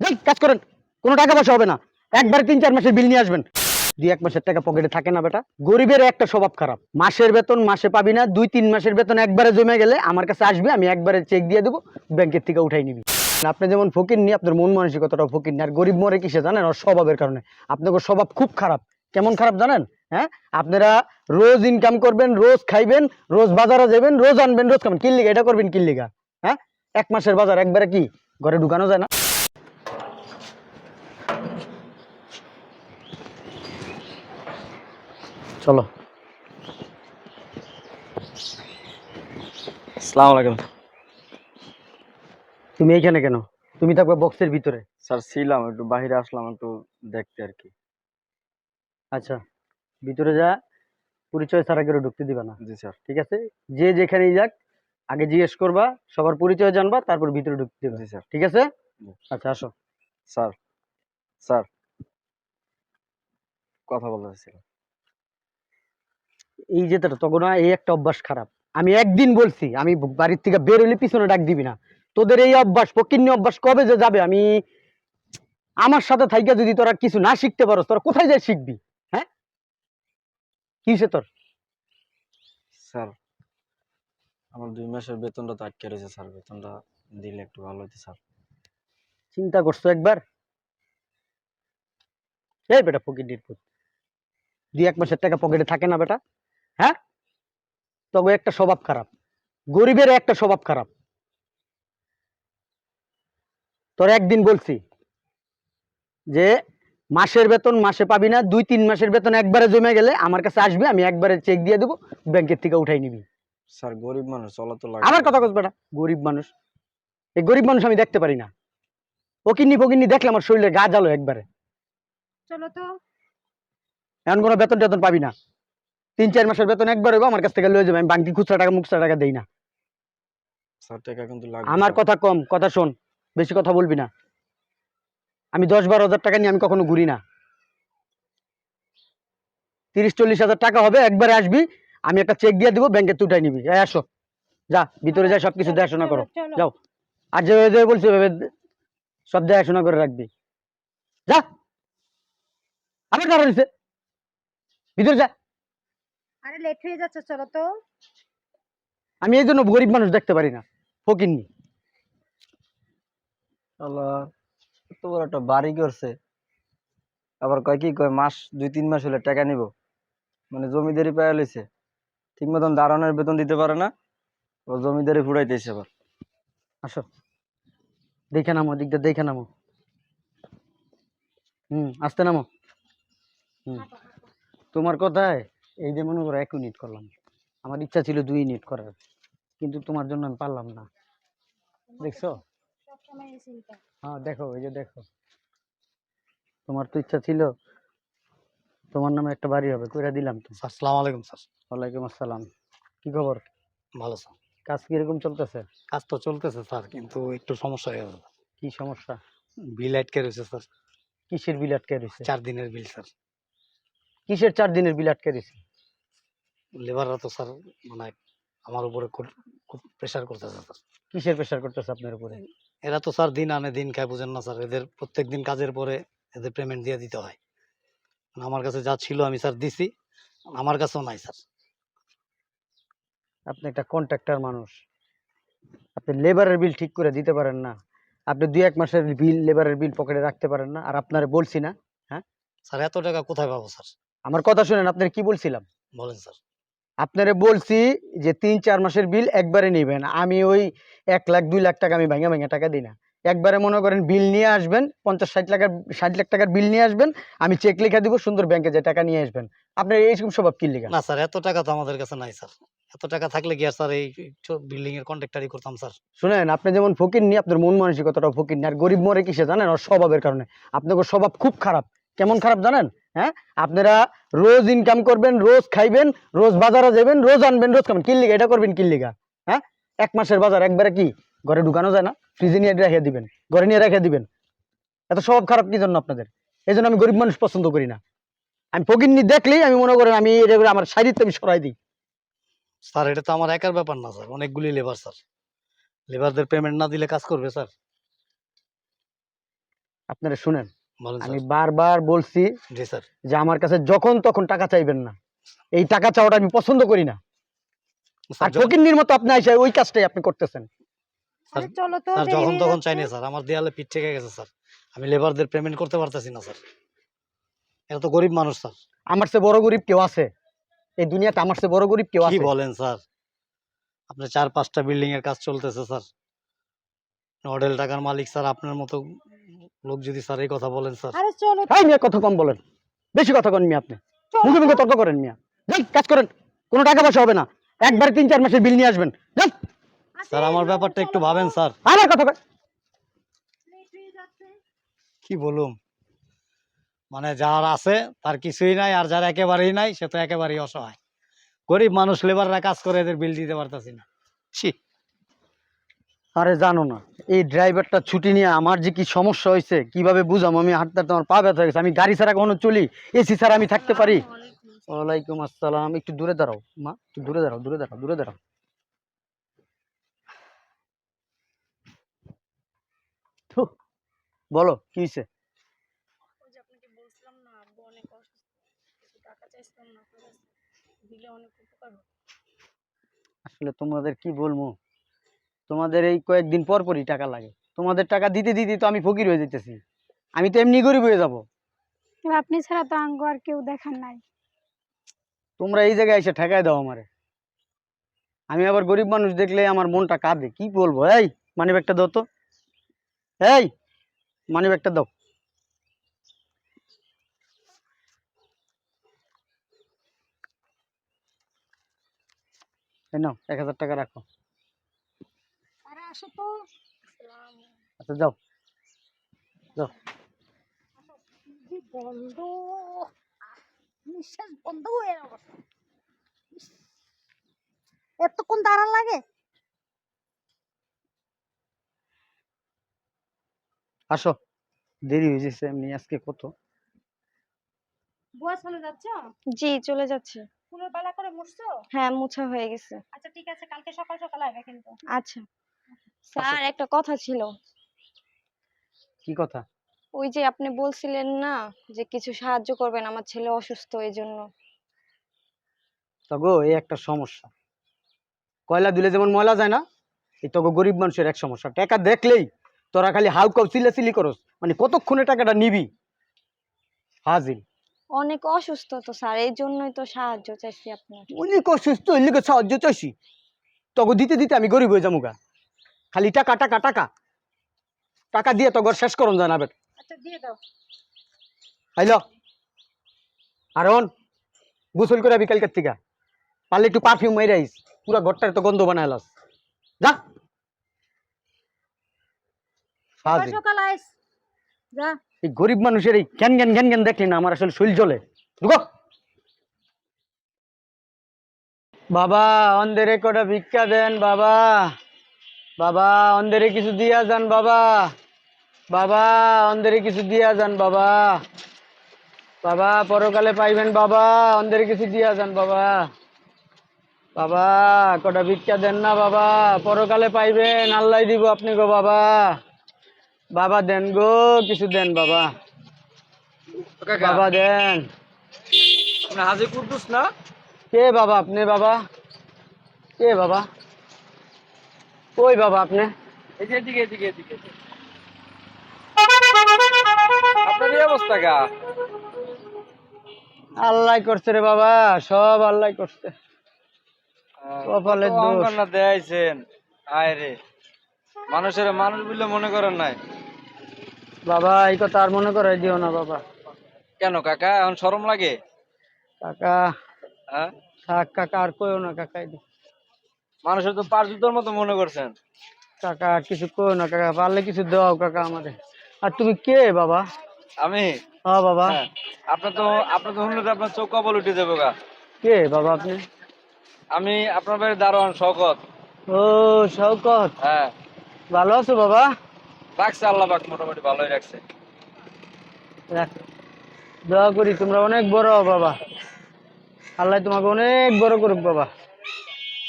যাই, কাজ করেন। কোনো টাকা পয়সা হবে না। একবার তিন, চার মাসের বিল নিয়ে আসবেন। দুই, এক মাসের টাকা পকেটে থাকে না বেটা। গরিবের একটা স্বভাব খারাপ। মাসের বেতন মাসে পাবি না। দুই, তিন মাসের বেতন একবারে জমে গেলে আমার কাছে আসবে, আমি একবারে চেক দিয়ে দেবো, ব্যাংকের থেকে উঠাই নিবি। আপনি যেমন ফকির নি, আপনার মন মানসিকতাটাও ফকির নি। আর গরিব মরে কিসে জানেন? ওর স্বভাবের কারণে। আপনাদের স্বভাব খুব খারাপ। কেমন খারাপ জানেন? হ্যাঁ? আপনারা রোজ ইনকাম করবেন, রোজ খাইবেন, রোজ বাজারে যাবেন, রোজ আনবেন, রোজ খাবেন। কিল্লিগা, এটা করবেন কিল্লিগা। হ্যাঁ? এক মাসের বাজার একবারে কি? ঘরে ঢুকানো যায় না? চলো। আসসালামু আলাইকুম। তুমি এইখানে কেন? তুমি থাকবে বক্সের ভিতরে। স্যার ছিলাম একটু বাইরে আসলাম একটু দেখতে আর কি। আচ্ছা ভিতরে যা পরিচয় ছাড়া কেউ ঢুকতে দিবা না। জি স্যার। ঠিক আছে? যে যেখানেই যাক আগে জিজ্ঞেস করবা সবার পরিচয় জানবা তারপর ভিতরে ঢুকতে দিবা। জি স্যার। ঠিক আছে? আচ্ছা আসো। স্যার স্যার কথা বলতে চাইছিলাম এই যে তখন এই একটা অভ্যাস খারাপ। আমি একদিন বলছি আমি বাড়ির থেকে বের হইলে পিছনে ডাক দিবি না। তোদের এই অভ্যাস ফকিন্নি অভ্যাস কবে যে যাবে? আমি আমার সাথে থাইকা যদি তোরা কিছু না শিখতে পারো তোরা কোথায় যাই শিখবি? হ্যাঁ? কি হয়েছে তোর? স্যার আমার দুই মাসের বেতনটা তো আটকে রয়েছে স্যার। বেতনটা দিলে একটু ভালো হতো স্যার। চিন্তা করছ একবার? এই বেটা ফকির পুত দুই এক মাসের টাকা পকেটে থাকে না বেটা? হ্যাঁ? তবে একটা স্বভাব খারাপ। গরিবের একটা স্বভাব খারাপ। তোর একদিন বলছি যে মাসের বেতন মাসে পাবি না দুই তিন মাসের বেতন একবারে জমে গেলে আমার কাছে আসবে আমি একবারে চেক দিয়ে দেবো ব্যাংকের থেকে উঠাই নিবি। স্যার গরিব মানুষ চলা তো লাগে আমার কথা বেটা গরিব মানুষ। এই গরিব মানুষ আমি দেখতে পারি না। ফকিন্নি ফকিন্নি দেখলে আমার শরীরে গা জ্বালো একবারে। চলো তো। এখন কোনো বেতন টেতন পাবি না। তিন চার মাসের বেতন একবার হইব আমার কাছ থেকে লয়ে যাবে। আমি বাংকি খুচরা টাকা মুখরা টাকা দেই না। স্যার টাকা কিন্তু লাগবে আমার কথা কম কথা শোন বেশি কথা বলবি না। আমি দশ বারো হাজার টাকা নিয়ে আমি কখনো ঘুরি না। তিরিশ চল্লিশ হাজার টাকা হবে একবারে আসবি আমি একটা চেক দিয়ে দিব ব্যাংকে তুটাই নিবি। এই আসো। যা ভিতরে যা সবকিছু দেখাশোনা করো। যাও। আর যে যে বলছি ওইভাবে সব দেখাশোনা করে রাখবি। যা! আবার কারণ ভিতরে যা। আরে লেট হয়ে যাচ্ছে চলো তো। আমি এই জন্য গরিব মানুষ দেখতে পারি না ফকিননি আল্লাহ এত বড় একটা বাড়ি করছে। আবার কয় কি কয় মাস দুই তিন মাস হলে টাকা নিব। মানে জমিদারি পায়া লইছে। ঠিক মতন দাঁড়ানোর বেতন দিতে পারে না ও জমিদারি ফুড়াইতেছে আবার। আসো। দেখে নামো দিকটা দেখে নামো। হুম আসতে নামো। হুম। তোমার কথায় এই যে মনে করো এক মিনিট করলাম। আমার ইচ্ছা ছিল দুই মিনিট করার কিন্তু তোমার জন্য আমি পারলাম না। দেখছ? হ্যাঁ দেখো এই যে দেখো। তোমার তো ইচ্ছা ছিল তোমার নামে একটা বাড়ি হবে কইরা দিলাম তো। আসসালামু আলাইকুম স্যার। ওয়ালাইকুম আসসালাম। কি খবর? ভালো স্যার। কাজ কীরকম চলতেছে? কাজ তো চলতেছে স্যার কিন্তু একটু সমস্যা হয়ে গেছে। কি সমস্যা? বিল আটকে রয়েছে স্যার। কিসের বিল আটকে রয়েছে? চার দিনের বিল স্যার। কিসের চার দিনের বিল আটকে রয়েছে? লেবাররা তো স্যার মানে আমার উপরে খুব- প্রেশার করতেছে স্যার কিসের প্রেশার করতেছে আপনার উপরে? এরা তো স্যার দিন আনে দিন খায় বুঝেন না স্যার এদের প্রত্যেক দিন কাজের পরে এদের পেমেন্ট দিয়ে দিতে হয়। মানে আমার কাছে যা ছিল আমি স্যার দিছি আমার কাছেও নাই স্যার আপনি একটা কন্ট্রাক্টর মানুষ। আপনি লেবারের বিল ঠিক করে দিতে পারেন না। আপনি দুই এক মাসের বিল লেবারের বিল পকেটে রাখতে পারেন না। আর আপনার বলছি না হ্যাঁ? স্যার এত টাকা কোথায় পাবো স্যার আমার কথা শুনেন আপনার কি বলছিলাম? বলেন স্যার আপনারে বলছি যে তিন চার মাসের বিল একবারে নেবেন। আমি ওই এক লাখ দুই লাখ টাকা আমি ভেঙে ভেঙে টাকা দিই না। একবারে মনে করেন বিল নিয়ে আসবেন পঞ্চাশ ষাট লাখের ষাট লাখ টাকার বিল নিয়ে আসবেন আমি চেক লিখে দিব সুন্দর ব্যাংকে যে টাকা নিয়ে আসবেন। আপনার এইরকম স্বভাব কি লিখা না স্যার এত টাকা তো আমাদের কাছে নাই স্যার। এত টাকা থাকলে কি আর স্যার এই বিল্ডিং এর কন্ট্রাক্টারই করতাম স্যার? শুনেন আপনি যেমন ফকির নি আপনার মন মানসিকতাটাও ফকির নি। আর গরিব মরে কিসে জানেন? ওর স্বভাবের কারণে। আপনাদের স্বভাব খুব খারাপ। কেমন খারাপ জানেন? হ্যাঁ? আপনারা রোজ ইনকাম করবেন রোজ খাইবেন রোজ বাজারে যাবেন রোজ আনবেন রোজ খাবেন। কিল্লিগা এটা করবেন কিল্লিগা হ্যাঁ? এক মাসের বাজার একবারে কি? ঘরে ঢুকানো যায় না ফ্রিজে নিয়ে রেখে দিবেন ঘরে নিয়ে রেখে দিবেন। এত স্বভাব খারাপ কি জন্য আপনাদের? এই জন্য আমি গরিব মানুষ পছন্দ করি না। আমি ফকিরনি দেখলেই আমি মনে করেন আমি এটা করে আমার শাড়িতে আমি সরাই দিই। স্যার এটা তো আমার একার ব্যাপার না স্যার। অনেকগুলি লেবার স্যার। লেবারদের পেমেন্ট না দিলে কাজ করবে স্যার। আপনারা শুনেন আমি বারবার বলছি জি স্যার। যে আমার কাছে যখন তখন টাকা চাইবেন না। এই টাকা চাওয়াটা আমি পছন্দ করি না। আর ফকিন্নির মতো আপনি এসে ওই কাজটাই আপনি করতেছেন। স্যার তো যখন তখন যাচ্ছে। চাইনি স্যার। আমার দেয়ালে পিঠ থেকে গেছে স্যার। আমি লেবারদের পেমেন্ট করতে পারতেছি না স্যার। এত গরিব মানুষ স্যার। আমার চেয়ে বড় গরিব কেউ আছে? এই দুনিয়াতে আমার চেয়ে বড় গরিব কেউ কি আছে? বলেন স্যার? আপনার চার পাঁচটা বিল্ডিং এর কাজ চলতেছে স্যার। অডেল টাকার মালিক স্যার আপনার মতো লোক যদি স্যার এই কথা বলেন স্যার। আরে চলো হ্যাঁ মিয়া কথা কম বলেন। বেশি কথা কন মিয়া আপনি। মুখে মুখে তর্ক করেন মিয়া। যান কাজ করেন। কোনো টাকা পয়সা হবে না। একবার তিন চার মাসের বিল নিয়ে আসবেন। যান স্যার আমার ব্যাপারটা একটু ভাবেন স্যার। আরে কথা কি বলুম? মানে যার আছে তার কিছুই নাই আর যার একেবারেই নাই সে তো একেবারেই অসহায়। গরিব মানুষ লেবাররা কাজ করে এদের বিল দিতে পারতাছি না। ছি। আরে জানো না এই ড্রাইভারটা ছুটি নিয়ে আমার যে কি সমস্যা হয়েছে কীভাবে বুঝাম? আমি হাঁটতে তোমার পা ব্যথা হয়ে গেছে। আমি গাড়ি ছাড়া কখনো চলি এসি ছাড়া আমি থাকতে পারি। ওয়ালাইকুম আসসালাম। একটু দূরে দাঁড়াও মা একটু দূরে দাঁড়াও দূরে দাঁড়াও দূরে দাঁড়াও। বলো কি হয়েছে? আসলে তোমাদের কি বলব? তোমাদের এই কয়েকদিন পর পরই টাকা লাগে। তোমাদের টাকা দিতে দিতে তো আমি ফকির হয়ে যেতেছি আমি তো এমনি গরিব হয়ে যাব। আপনি ছাড়া তো আঙ্গ আর কেউ দেখার নাই। তোমরা এই জায়গায় এসে ঠেকায় দাও আমারে। আমি আবার গরিব মানুষ দেখলে আমার মনটা কাঁদে। কি বলব? এই মানি ব্যাগটা দাও তো। এই মানি ব্যাগটা দাও। এই নাও এক হাজার টাকা রাখো। আসো তো। আচ্ছা যাও। কি বন্ধ? নিঃশ্বাস বন্ধ হয়ে এতক্ষণ দাঁড়ান লাগে? আসো। দেরি হয়ে যাচ্ছে এমনি আজকে কত? বুয়া চলে যাচ্ছ? জি চলে যাচ্ছে। ফুলের বেলা করে মুছছো? হ্যাঁ মুছা হয়ে গেছে। আচ্ছা ঠিক আছে কালকে সকাল সকাল আসবে কিন্তু। আচ্ছা। স্যার একটা কথা ছিল। কি কথা? ওই যে আপনি বলছিলেন না যে কিছু সাহায্য করবেন আমার ছেলে অসুস্থ এই জন্য। তো গো এই একটা সমস্যা। কয়লা দিলে যেমন ময়লা যায় না এই তো গো গরিব মানুষের এক সমস্যা। টাকা দেখলেই তোরা খালি হাউ কাউ চিলে চিলি করস। মানে কতক্ষণে টাকাটা নিবি? হাজির। অনেক অসুস্থ তো স্যার এই জন্যই তো সাহায্য চাইছি আপনার অনেক অসুস্থ এলিকে সাহায্য চাইছি। তগো দিতে দিতে আমি গরিব হয়ে যাব গা খালি টাকা টাকা টাকা। টাকা দিয়ে তো ঘর শেষ করুন না বেটা আচ্ছা আরন গোসল করে বিকালকের থেকে? পারলে একটু পারফিউম মাইরে আইস। পুরা ঘরটার তো গন্ধ বানাইলাস যা। এই গরিব মানুষের এই ঘ্যান ঘ্যান ঘ্যান ঘ্যান দেখলি না আমার আসলে শরীর জ্বলে। ঢুকো। বাবা অন্ধেরে কটা ভিক্ষা দেন বাবা। বাবা অন্ধেরে কিছু দিয়া যান বাবা। বাবা অন্ধেরে কিছু দিয়া যান বাবা। বাবা পরকালে পাইবেন বাবা অন্ধেরে কিছু দিয়া যান বাবা। বাবা কটা ভিক্ষা দেন না বাবা পরকালে পাইবেন আল্লাহ দিব আপনি গো বাবা। বাবা দেন গো কিছু দেন বাবা। বাবা দেন। হাজি কুদ্দুস না? কে বাবা আপনি বাবা? কে বাবা? কই বাবা আপনি। এদিকে এদিকে এদিকে এদিকে। আপনার এই অবস্থা গা। আল্লাহ করছে রে বাবা সব আল্লাহ করছে। কপালের দোষ। অঙ্কনা দেয়াইছেন। আয় রে। মানুষের মানুষ বলে মনে করেন নাই। বাবা এই কথা আর মনে করাই দিও না বাবা। কেন কাকা? এখন শরম লাগে? কাকা হ্যাঁ? থাক কাকা আর কইও না কাকা এই মানুষের তো পাঁচ জুতোর মতো মনে করছেন। কাকা কিছু কইও না কাকা পারলে কিছু দাও কাকা আমাদের। আর তুমি কে বাবা? আমি? হ্যাঁ বাবা। হ্যাঁ। আপনার তো আপনার তো শুনলে আপনার চোখ কবল উঠে যাব গা। কে বাবা আপনি? আমি আপনার বাড়ি দারোয়ান শকত ও শওকত। হ্যাঁ। ভালো আছো বাবা? রাখছে আল্লাহ পাক মোটামুটি ভালোই রাখছে। রাখ। দোয়া করি তোমরা অনেক বড় বাবা। আল্লাহ তোমাকে অনেক বড় করুক বাবা।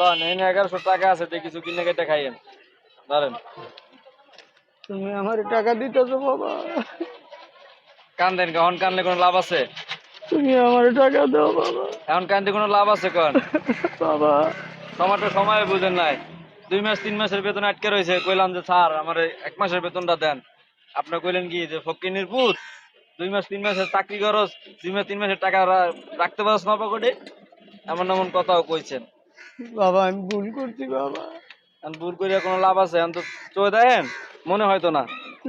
লন এই এগারোশো টাকা আছে দিয়ে কিছু কিনে কেটে খাইয়েন ধরেন। তুমি আমার টাকা দিতেছো বাবা। কান্দেন এখন কানলে কোনো লাভ আছে? তুমি আমার টাকা দাও বাবা। এখন কান্দে কোনো লাভ আছে কন? বাবা। টমাটো সময় বুঝেন নাই। দুই মাস তিন মাসের বেতন আটকে রয়েছে। কইলাম যে স্যার আমার এক মাসের বেতনটা দেন। আপনি কইলেন কি যে ফকিনির পুত দুই মাস তিন মাসের চাকরি খরচ দুই মাস তিন মাসের টাকা রাখতে পারছ না পকেটে? এমন এমন কথাও কইছেন। বাবা আমি ভুল করছি বাবা। এখন ভুল করিয়া কোনো লাভ আছে? এখন তো চোখে দেখেন মনে হয়তো না।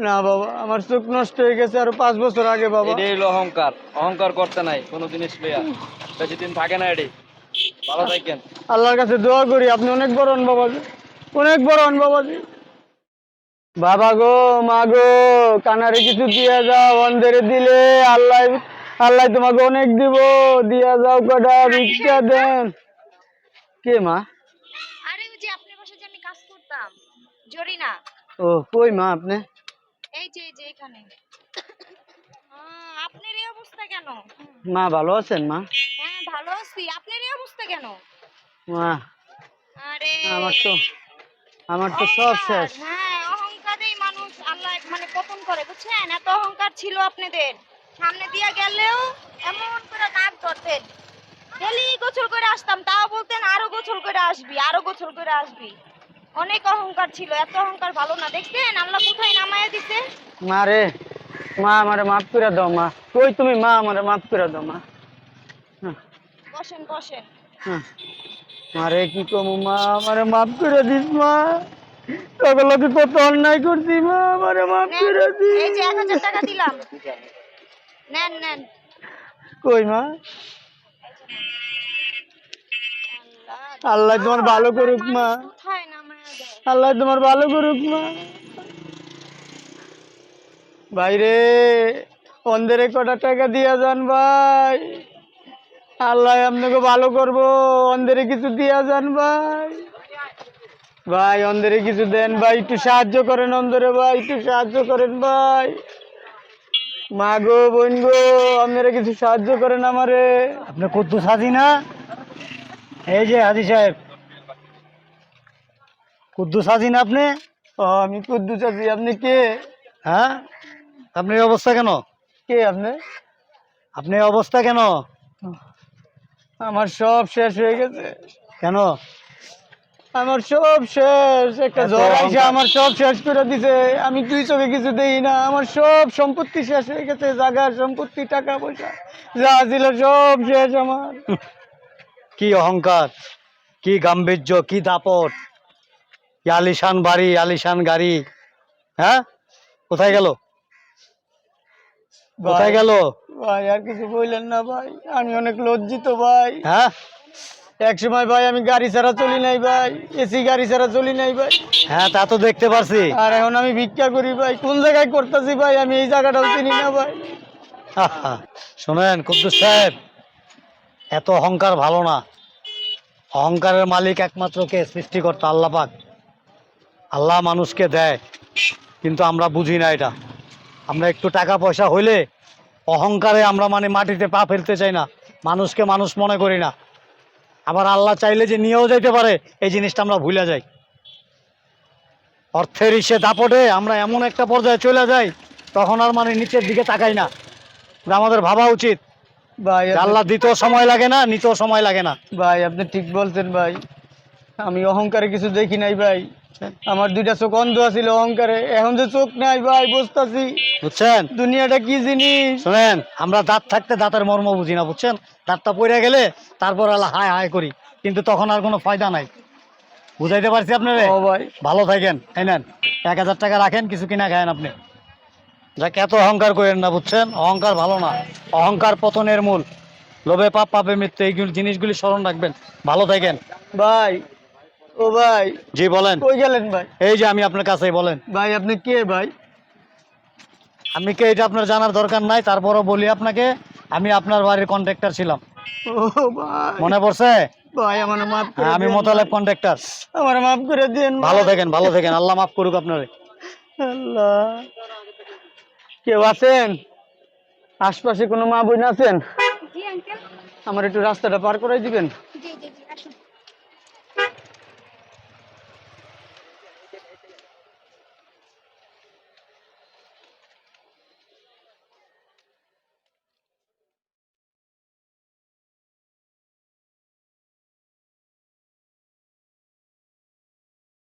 না বাবা আমার চোখ নষ্ট হয়ে গেছে আরও পাঁচ বছর আগে বাবা। এটাই হলো অহংকার। অহংকার করতে নাই কোনো জিনিস লইয়া। বেশি দিন থাকে না এটি। ভালো থাকেন। আল্লাহর কাছে দোয়া করি আপনি অনেক বড় হন বাবাজি। অনেক বড় হন বাবাজি। বাবা গো মা গো কানারে কিছু দিয়া যাও অন্ধেরে দিলে আল্লাহ আল্লাহ তোমাকে অনেক দিব। দিয়া যাও কটা ভিক্ষা দেন। কে মা? আরে ওই যে আপনার পাশে যে আমি কাজ করতাম জরিনা। ও কই মা আপনি? এই যে এই যে এখানে। আপনার এই অবস্থা কেন? মা ভালো আছেন মা? হ্যাঁ ভালো আছি। আপনার এই অবস্থা কেন? মা আরে। আমার তো আমার তো সব শেষ। হ্যাঁ অহংকারেই মানুষ আল্লাহ মানে পতন করে বুঝছেন? এত অহংকার ছিল আপনাদের। সামনে দিয়ে গেলেও এমন করে নাক ধরতেন ডেলি গোসল করে আসতাম তাও বলতেন আরও গোসল করে আসবি আরও গোসল করে আসবি। অনেক অহংকার ছিল এত অহংকার ভালো না। দেখছেন আল্লাহ কোথায় নামায়া দিছে? মা রে মা আমারে মাফ করে দাও মা। কই তুমি মা আমারে মাফ করে দাও মা। হ্যাঁ। বসেন বসেন। হ্যাঁ। মারে কি কমু মা আমারে মাফ করে দিস মা। তোকে লোকে কত অন্যায় করছি মা আমারে মাফ করে দিস। এই যে এক হাজার টাকা দিলাম। নেন নেন। কই মা? আল্লাহ তোমার ভালো করুক মা। আল্লাহ তোমার ভালো করুক মা। ভাইরে অন্ধেরে কটা টাকা দিয়া যান ভাই। আল্লাহ আপনাকে ভালো করব অন্ধেরে কিছু দিয়া যান ভাই। ভাই অন্ধেরে কিছু দেন ভাই। একটু সাহায্য করেন অন্ধরে ভাই। একটু সাহায্য করেন ভাই। মা গো বোন গো আপনারা কিছু সাহায্য করেন আমারে। আপনি কুদ্দুস হাজি না? এই যে হাজি সাহেব। কুদ্দুস হাজি না আপনি? ও আমি কুদ্দুস আছি। আপনি কে? হ্যাঁ? আপনার এই অবস্থা কেন? কে আপনি? আপনি এই অবস্থা কেন? আমার সব শেষ হয়ে গেছে। কেন? আমার সব শেষ। একটা জ্বর আইসা আমার সব শেষ করে দিছে। আমি দুই চোখে কিছু দেই না। আমার সব সম্পত্তি শেষ হয়ে গেছে জায়গার সম্পত্তি টাকা পয়সা। যা ছিল সব শেষ আমার। কি অহংকার কি গাম্ভীর্য কি দাপট। কি আলিশান বাড়ি আলিশান গাড়ি। হ্যাঁ? কোথায় গেল? কোথায় গেল? ভাই আর কিছু বললেন না ভাই। আমি অনেক লজ্জিত ভাই। হ্যাঁ? এক সময় ভাই আমি গাড়ি ছাড়া চলি নাই ভাই এসি গাড়ি ছাড়া চলি নাই ভাই। হ্যাঁ তা তো দেখতে পারছি। আর এখন আমি ভিক্ষা করি ভাই কোন জায়গায় করতেছি ভাই আমি এই জায়গাটাও চিনি না ভাই। শোনেন কুদ্দুস সাহেব এত অহংকার ভালো না। অহংকারের মালিক একমাত্র কে? সৃষ্টিকর্তা আল্লাহ পাক আল্লাহ মানুষকে দেয় কিন্তু আমরা বুঝি না এটা। আমরা একটু টাকা পয়সা হইলে অহংকারে আমরা মানে মাটিতে পা ফেলতে চাই না। মানুষকে মানুষ মনে করি না। আবার আল্লাহ চাইলে যে নিয়েও যাইতে পারে এই জিনিসটা আমরা ভুলে যাই। অর্থের ইসে দাপটে আমরা এমন একটা পর্যায়ে চলে যাই তখন আর মানে নিচের দিকে তাকাই না। আমাদের ভাবা উচিত। ভাই আল্লাহ দিতেও সময় লাগে না নিতেও সময় লাগে না। ভাই আপনি ঠিক বলছেন ভাই। আমি অহংকারে কিছু দেখি নাই ভাই। আমার দুইটা চোখ অন্ধ আছিল অহংকারে। এখন যে চোখ নাই ভাই বুঝতাছি। বুঝছেন? দুনিয়াটা কি জিনিস? শোনেন আমরা দাঁত থাকতে দাঁতের মর্ম বুঝি না বুঝছেন? দাঁতটা পড়ে গেলে তারপর আল্লাহ হায় হায় করি কিন্তু তখন আর কোনো ফায়দা নাই। বুঝাইতে পারছি আপনারে? ও ভাই। ভালো থাকেন তাই নেন এক হাজার টাকা রাখেন কিছু কিনা খায়েন আপনি। যাক এত অহংকার করেন না বুঝছেন? অহংকার ভালো না অহংকার পতনের মূল। লোভে পাপ পাপে মৃত্যু এইগুলি জিনিসগুলি স্মরণ রাখবেন। ভালো থাকেন। ভাই ও ভাই জি বলেন। কই গেলেন ভাই? এই যে আমি আপনার কাছেই বলেন। ভাই আপনি কে ভাই? আমি কে এটা আপনার জানার দরকার নাই তারপরও বলি আপনাকে আমি আপনার বাড়ির কন্ট্রাক্টর ছিলাম। ও ভাই। মনে পড়ছে? ভাই আমার মাফ করে আমি মোতালেব কন্ট্রাক্টর আমার মাফ করে দেন ভালো থাকেন ভালো থাকেন আল্লাহ মাফ করুক আপনারে। আল্লাহ। কেউ আছেন? আশপাশে কোনো মা বোন আছেন? আমার একটু রাস্তাটা পার করাই দিবেন? জি।